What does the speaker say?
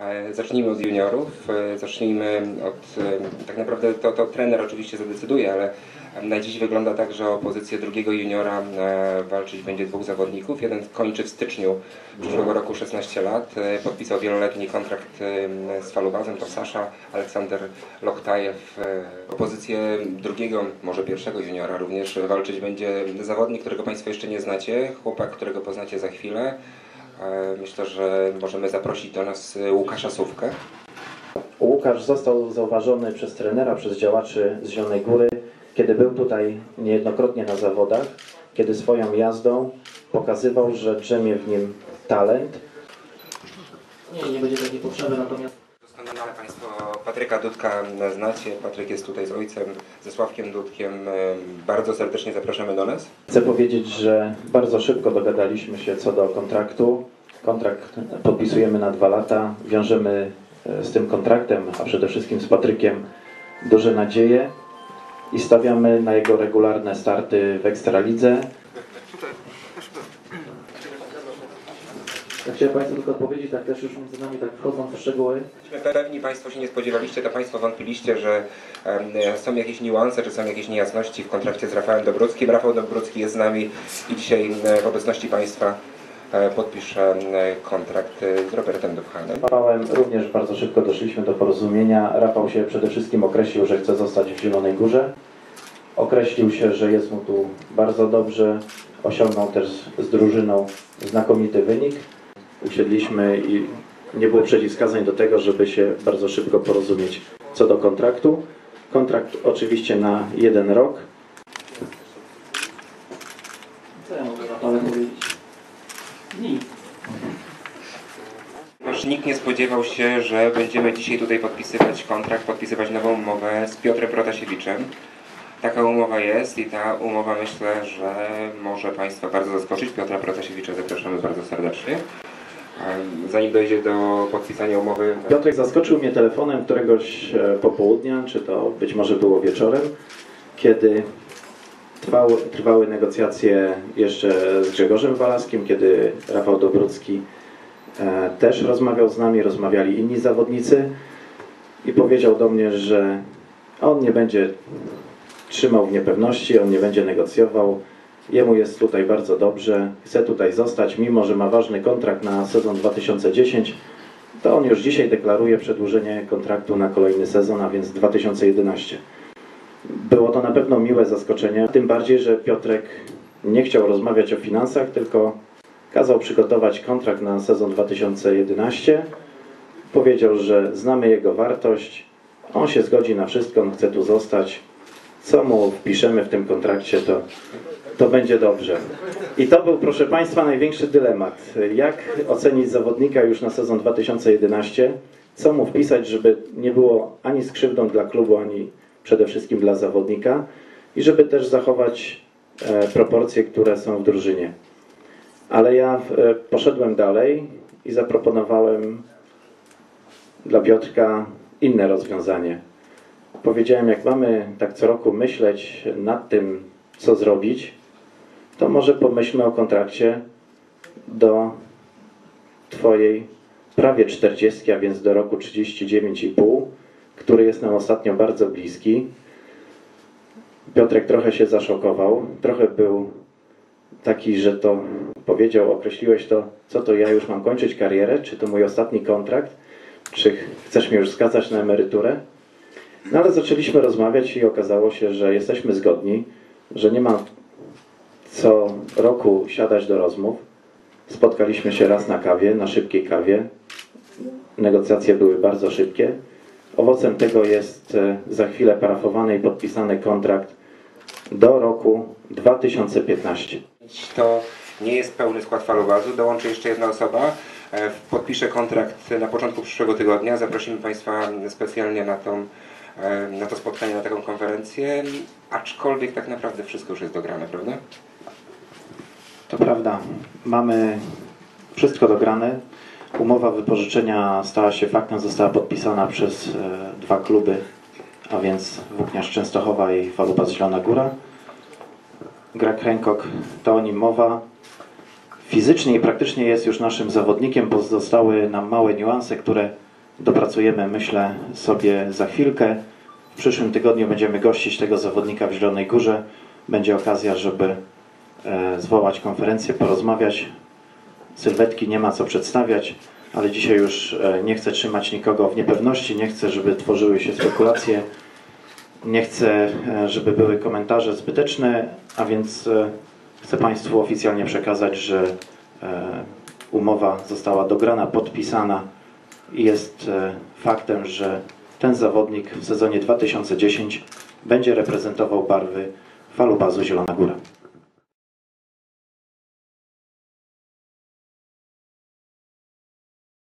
E, Zacznijmy od juniorów. E, Zacznijmy od. e, Tak naprawdę to, to trener oczywiście zadecyduje, ale na dziś wygląda tak, że o pozycję drugiego juniora walczyć będzie dwóch zawodników. Jeden kończy w styczniu przyszłego roku 16 lat. Podpisał wieloletni kontrakt z Falubazem. To Sasza Aleksander Loktajew. O pozycję drugiego, może pierwszego juniora również walczyć będzie zawodnik, którego Państwo jeszcze nie znacie. Chłopak, którego poznacie za chwilę. E, Myślę, że możemy zaprosić do nas e, Łukasza Sówkę. Łukasz został zauważony przez trenera, przez działaczy z Zielonej Góry, kiedy był tutaj niejednokrotnie na zawodach, kiedy swoją jazdą pokazywał, że drzemie w nim talent. Nie, nie będzie takiej potrzeby, natomiast Doskonale Państwo Patryka Dudka znacie. Patryk jest tutaj z ojcem, ze Sławkiem Dudkiem. Bardzo serdecznie zapraszamy do nas. Chcę powiedzieć, że bardzo szybko dogadaliśmy się co do kontraktu. Kontrakt podpisujemy na dwa lata, wiążemy e, z tym kontraktem, a przede wszystkim z Patrykiem duże nadzieje i stawiamy na jego regularne starty w Ekstralidze. Ja chciałem Państwu tylko odpowiedzieć, tak też już między nami tak wchodząc w szczegóły. Pewni Państwo się nie spodziewaliście, to Państwo wątpiliście, że em, są jakieś niuanse, czy są jakieś niejasności w kontrakcie z Rafałem Dobruckim. Rafał Dobrucki jest z nami i dzisiaj w obecności Państwa e, podpisze e, kontrakt e, z Robertem Dubchanem. Z Rafałem również bardzo szybko doszliśmy do porozumienia. Rafał się przede wszystkim określił, że chce zostać w Zielonej Górze. Określił się, że jest mu tu bardzo dobrze. Osiągnął też z drużyną znakomity wynik. Usiedliśmy i nie było przeciwwskazań do tego, żeby się bardzo szybko porozumieć co do kontraktu. Kontrakt oczywiście na jeden rok. Co ja mogę Rafale powiedzieć? Nic. Ponieważ nikt nie spodziewał się, że będziemy dzisiaj tutaj podpisywać kontrakt, podpisywać nową umowę z Piotrem Protasiewiczem. Taka umowa jest i ta umowa myślę, że może Państwa bardzo zaskoczyć. Piotra Protasiewicza zapraszamy bardzo serdecznie. Zanim dojdzie do podpisania umowy, Piotrek zaskoczył mnie telefonem któregoś e, popołudnia, czy to być może było wieczorem, kiedy trwały, trwały negocjacje jeszcze z Grzegorzem Walaskim, kiedy Rafał Dobrucki e, też rozmawiał z nami, rozmawiali inni zawodnicy i powiedział do mnie, że on nie będzie trzymał w niepewności, on nie będzie negocjował. Jemu jest tutaj bardzo dobrze, chce tutaj zostać, mimo że ma ważny kontrakt na sezon 2010 to on już dzisiaj deklaruje przedłużenie kontraktu na kolejny sezon, a więc 2011. Było to na pewno miłe zaskoczenie, tym bardziej, że Piotrek nie chciał rozmawiać o finansach, tylko kazał przygotować kontrakt na sezon 2011. Powiedział, że znamy jego wartość, on się zgodzi na wszystko, on chce tu zostać. Co mu wpiszemy w tym kontrakcie, to, to będzie dobrze. I to był, proszę Państwa, największy dylemat. Jak ocenić zawodnika już na sezon 2011? Co mu wpisać, żeby nie było ani skrzywdą dla klubu, ani przede wszystkim dla zawodnika i żeby też zachować e, proporcje, które są w drużynie. Ale ja e, poszedłem dalej i zaproponowałem dla Piotrka inne rozwiązanie. Powiedziałem, jak mamy tak co roku myśleć nad tym, co zrobić, to może pomyślmy o kontrakcie do Twojej prawie 40, a więc do roku 39,5, który jest nam ostatnio bardzo bliski. Piotrek trochę się zaszokował, trochę był taki, że to powiedział, określiłeś to, co to ja już mam kończyć karierę, czy to mój ostatni kontrakt, czy chcesz mnie już skazać na emeryturę? No ale zaczęliśmy rozmawiać i okazało się, że jesteśmy zgodni, że nie ma co roku siadać do rozmów. Spotkaliśmy się raz na kawie, na szybkiej kawie. Negocjacje były bardzo szybkie. Owocem tego jest e, za chwilę parafowany i podpisany kontrakt do roku 2015. to nie jest pełny skład falowazu. Dołączy jeszcze jedna osoba. E, Podpisze kontrakt na początku przyszłego tygodnia. Zaprosimy Państwa specjalnie na, tą, na to spotkanie, na taką konferencję. Aczkolwiek tak naprawdę wszystko już jest dograne, prawda? To prawda, mamy wszystko dograne. Umowa wypożyczenia stała się faktem, została podpisana przez e, dwa kluby, a więc Włókniarz Częstochowa i Falubas Zielona Góra. Greg Hancock, to o nim mowa. Fizycznie i praktycznie jest już naszym zawodnikiem, pozostały nam małe niuanse, które dopracujemy, myślę, sobie za chwilkę. W przyszłym tygodniu będziemy gościć tego zawodnika w Zielonej Górze. Będzie okazja, żeby e, zwołać konferencję, porozmawiać. Sylwetki nie ma co przedstawiać, ale dzisiaj już e, nie chcę trzymać nikogo w niepewności, nie chcę, żeby tworzyły się spekulacje, nie chcę, e, żeby były komentarze zbyteczne, a więc chcę Państwu oficjalnie przekazać, że umowa została dograna, podpisana jest e, faktem, że ten zawodnik w sezonie 2010 będzie reprezentował barwy Falubazu Zielona Góra.